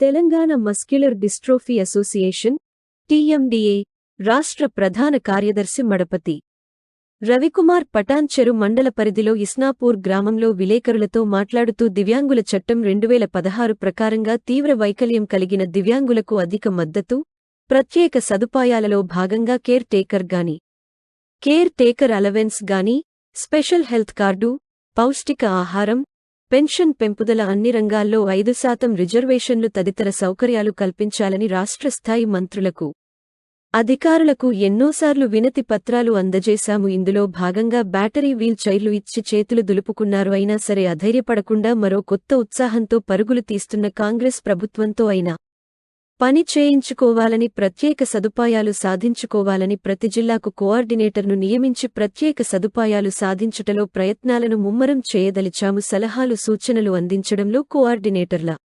Telangana muscular dystrophy association TMDA రాష్ట్ర ప్రధాన కార్యదర్శి మడపతి. రవికుమార్ పటాన్చెరు మండల పరిధిలో ఇస్నాపూర్ గ్రామంలో విలేకరులతో మాట్లాడుతూ దివ్యాంగుల చట్టం రెండువేల పదహారు ప్రకారంగా తీవ్ర వైకల్యం కలిగిన దివ్యాంగులకు అధిక మద్దతు ప్రత్యేక సదుపాయాలలో భాగంగా కేర్ టేకర్ గాని కేర్ టేకర్ అలవెన్స్ గాని స్పెషల్ హెల్త్ కార్డు పౌష్టిక ఆహారం పెన్షన్ పెంపుదల అన్ని రంగాల్లో ఐదు శాతం రిజర్వేషన్లు తదితర సౌకర్యాలు కల్పించాలని రాష్ట్ర స్థాయి మంత్రులకు అధికారులకు ఎన్నోసార్లు వినతి పత్రాలు అందజేశాము. ఇందులో భాగంగా బ్యాటరీ వీల్ చైర్లు ఇచ్చి చేతులు దులుపుకున్నారు. అయినా సరే అధైర్యపడకుండా మరో కొత్త ఉత్సాహంతో పరుగులు తీస్తున్న కాంగ్రెస్ ప్రభుత్వంతో అయినా పని చేయించుకోవాలని ప్రత్యేక సదుపాయాలు సాధించుకోవాలని ప్రతి జిల్లాకు కోఆర్డినేటర్ను నియమించి ప్రత్యేక సదుపాయాలు సాధించుటలో ప్రయత్నాలను ముమ్మరం చేయదలిచాము సలహాలు సూచనలు అందించడంలో కోఆర్డినేటర్ల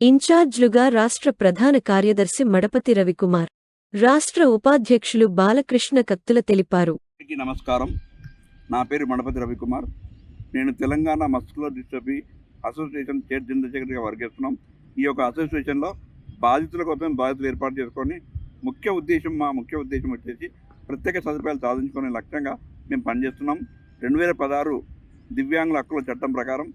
ఇన్ఛార్జ్లుగా రాష్ట్ర ప్రధాన కార్యదర్శి మడపతి రవికుమార్ రాష్ట్ర ఉపాధ్యక్షులు బాలకృష్ణ కత్తుల తెలిపారు. నమస్కారం. నా పేరు మణపతి రవికుమార్. నేను Telangana muscular dystrophy association state general సెక్రటరీగా వర్గేస్తున్నాం. ఈ యొక్క అసోసియేషన్లో బాధితుల కోసం బాధితులు ఏర్పాటు చేసుకొని ముఖ్య ఉద్దేశం మా ముఖ్య ఉద్దేశం వచ్చేసి ప్రత్యేక సదుపాయాలు సాధించుకునే లక్ష్యంగా మేము పనిచేస్తున్నాం. రెండు వేల పదహారు దివ్యాంగుల హక్కుల చట్టం ప్రకారం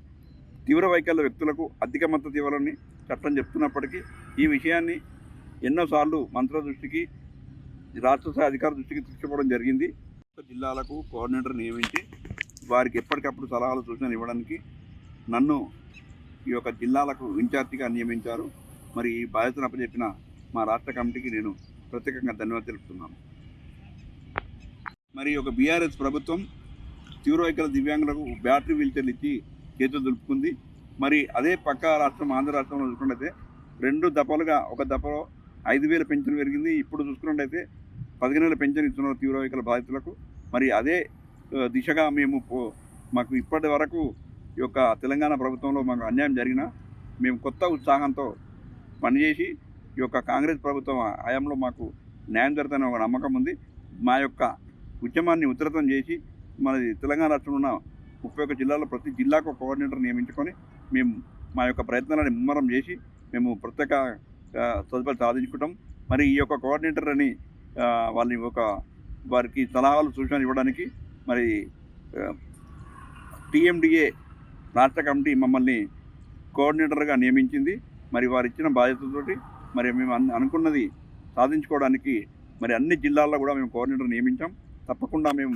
తీవ్ర వైకల్య వ్యక్తులకు అధిక మద్దతు ఇవ్వాలని చట్టం చెప్తున్నప్పటికీ ఈ విషయాన్ని ఎన్నోసార్లు మంత్రుల దృష్టికి రాష్ట్ర అధికార దృష్టికి తీసుకుపోవడం జరిగింది. జిల్లాలకు కోఆర్డినేటర్ నియమించి వారికి ఎప్పటికప్పుడు సలహాలు సూచనలు ఇవ్వడానికి నన్ను ఈ యొక్క జిల్లాలకు ఇన్ఛార్జిగా నియమించారు. మరి ఈ బాధ్యతను అప్పచెప్పిన మా రాష్ట్ర కమిటీకి నేను ప్రత్యేకంగా ధన్యవాదాలు తెలుపుతున్నాను. మరి ఒక బీఆర్ఎస్ ప్రభుత్వం తీవ్రవైకల దివ్యాంగులకు బ్యాటరీ వీల్చర్లు ఇచ్చి చేతులు దులుపుకుంది. మరి అదే పక్క రాష్ట్రం ఆంధ్ర రాష్ట్రంలో చూసుకున్నట్టయితే రెండు దఫలుగా ఒక దఫలో ఐదు వేల పెన్షన్ పెరిగింది. ఇప్పుడు చూసుకున్నట్టయితే పదిహేను వేల పెన్షన్ ఇస్తున్నారు తీవ్రవైకల బాధితులకు. మరి అదే దిశగా మేము పో- మాకు ఇప్పటి వరకు ఈ యొక్క తెలంగాణ ప్రభుత్వంలో మాకు అన్యాయం జరిగిన మేము కొత్త ఉత్సాహంతో పనిచేసి ఈ యొక్క కాంగ్రెస్ ప్రభుత్వం హయాంలో మాకు న్యాయం జరుగుతున్న ఒక నమ్మకం ఉంది. మా యొక్క ఉద్యమాన్ని ఉధృతం చేసి మనది తెలంగాణ రాష్ట్రంలో ఉన్న ముప్పై ఒక్క జిల్లాలో ప్రతి జిల్లాకు కోఆర్డినేటర్ నియమించుకొని మేము మా యొక్క ప్రయత్నాలను ముమ్మరం చేసి మేము ప్రత్యేక ఆ, సదుపాయాలు సాధించుకుంటాం. మరి ఈ యొక్క కోఆర్డినేటర్ అని వాళ్ళని ఒక వారికి సలహాలు సూచనలు ఇవ్వడానికి మరి టీఎండిఏ రాష్ట్ర కమిటీ మమ్మల్ని కోఆర్డినేటర్గా నియమించింది. మరి వారు ఇచ్చిన బాధ్యతతోటి మరి మేము అన్- అనుకున్నది సాధించుకోవడానికి మరి అన్ని జిల్లాల్లో కూడా మేము కోఆర్డినేటర్ నియమించాం. తప్పకుండా మేము